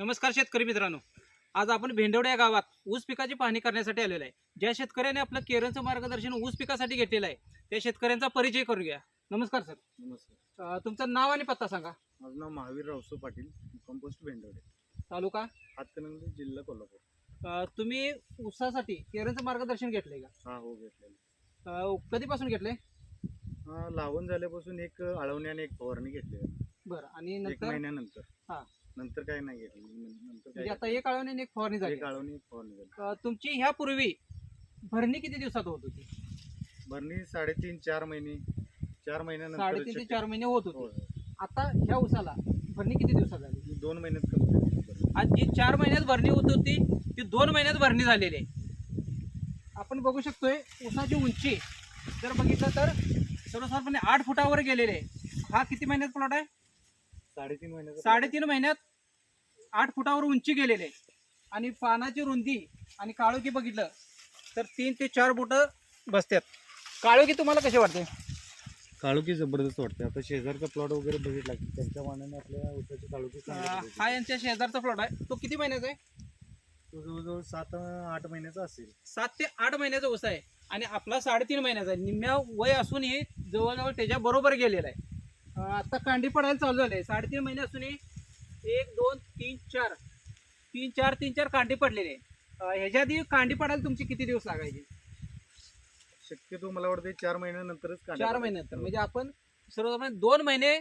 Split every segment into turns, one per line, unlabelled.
नमस्कार शेतकरी मित्रांनो. आज आपण भेंडवडे या गावात ऊस पिकाची पाहणी करण्यासाठी आलेलो आहे. ज्या शेतकऱ्याने आपलं केरळचं मार्गदर्शन ऊस पिकासाठी घेतलेलं आहे त्या शेतकऱ्यांचा परिचय करूया. नमस्कार सर.
नमस्कार.
अं, तुमचं नाव आणि पत्ता सांगा.
माझं नाव महावीर रावसो पाटील कंपोस्ट भेंडवडे.
तालुका?
हातकणंगले जिल्हा कोल्हापूर.
अं, तुम्ही ऊसासाठी केरळचं मार्गदर्शन घेतलंय
हा हो घेतलेलं
का अं, कधीपासून घेतलंय?
हा लावून झाल्यापासून एक आळवणी आणि एक फवारणी घेतली
बरं आणि
एक
नंतर?
महिन्यानंतर.
हा.
नंतर काय नाही नंतर
म्हणजे
काय
आता एक आळवणी आणि एक फवारणी झाली.
एक आळवणी एक फवारणी झाली.
अं, तुमची ह्यापूर्वी भरणी किती दिवसात होत होती?
भरणी साडेतीन चार महिने. चार महिन्यानंतर
साडेतीन ते चार महिने होत होती. आता ह्या ऊसाला भरणी किती दिवसात झाली?
दोन महिन्यात कंप्लीट
आज जी चार महिन्यात भरणी होत होती ती दोन महिन्यात भरणी झालेली आहे. आपण बघू शकतोय ऊसाची उंची जर बघितलं तर सर्वसाधारणपणे आठ फुटावर गेलेले आहे. हा किती महिन्यात प्लॉट आहे?
साडेतीन महिन्यात
साडेतीन महिन्यात आठ फुटावर उंची गेलेले आहे. आणि पानाची रुंदी आणि काळोखी बघितलं तर तीन ते चार फुट बसतात. काळोखी तुम्हाला कसे वाटते?
काळुकी जबरदस्त वाटते. आता शेजारचा प्लॉट वगैरे बघितला की त्यांच्या मानाने आपल्या ऊसाची काळुकी चांगली
अं,
दिसते.
हा यांच्या शेजारचा प्लॉट आहे. तो किती महिन्याचा आहे?
तो जवळजवळ सात आठ महिन्याचा असेल.
सात ते आठ महिन्याचा ऊस आहे. आणि आपला साडेतीन महिन्याचा आहे. निम्म्या वय असूनही जवळजवळ त्याच्या बरोबर गेलेला आहे. आता कांडी पडायला चालू झाले. साडेतीन महिने असूनही एक दोन तीन चार. तीन चार तीन चार कांडी पडलेले. ह्याच्या आधी कांडी पडायला तुमचे किती दिवस लागायचे?
शक्यतो मला वाटतं चार महिन्यानंतरच
चार. महिन्यानंतर. म्हणजे आपण सर्वसाधारण दोन महिने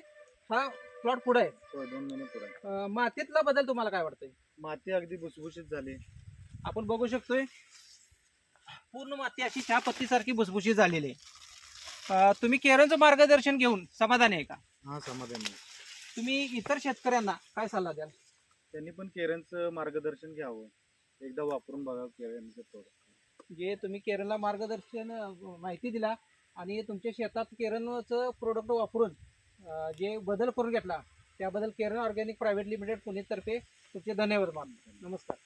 हा प्लॉट पुढे आहे.
हो, दोन महिने पुढे
अं, मातीतला बदल तुम्हाला काय वाटतंय?
माती अगदी भुसभुशीत झाली.
आपण बघू शकतोय पूर्ण माती अशी चहा पत्तीसारखी भुसभुशीत झालेली आहे. अं, तुम्ही केरळचं मार्गदर्शन घेऊन समाधानी आहे का?
हा समाधान आहे.
तुम्ही इतर शेतकऱ्यांना काय सल्ला द्याल?
त्यांनी पण केरनचं मार्गदर्शन घ्यावं. एकदा वापरून बघावं केरनचं प्रोडक्ट
जे तुम्ही केरळला मार्गदर्शन अं, माहिती दिला आणि तुमच्या शेतात केरळचं प्रोडक्ट वापरून अं, जे बदल करून घेतला त्याबद्दल केरळ ऑर्गॅनिक प्रायव्हेट लिमिटेड पुणेतर्फे तुमचे धन्यवाद मानतो. नमस्कार.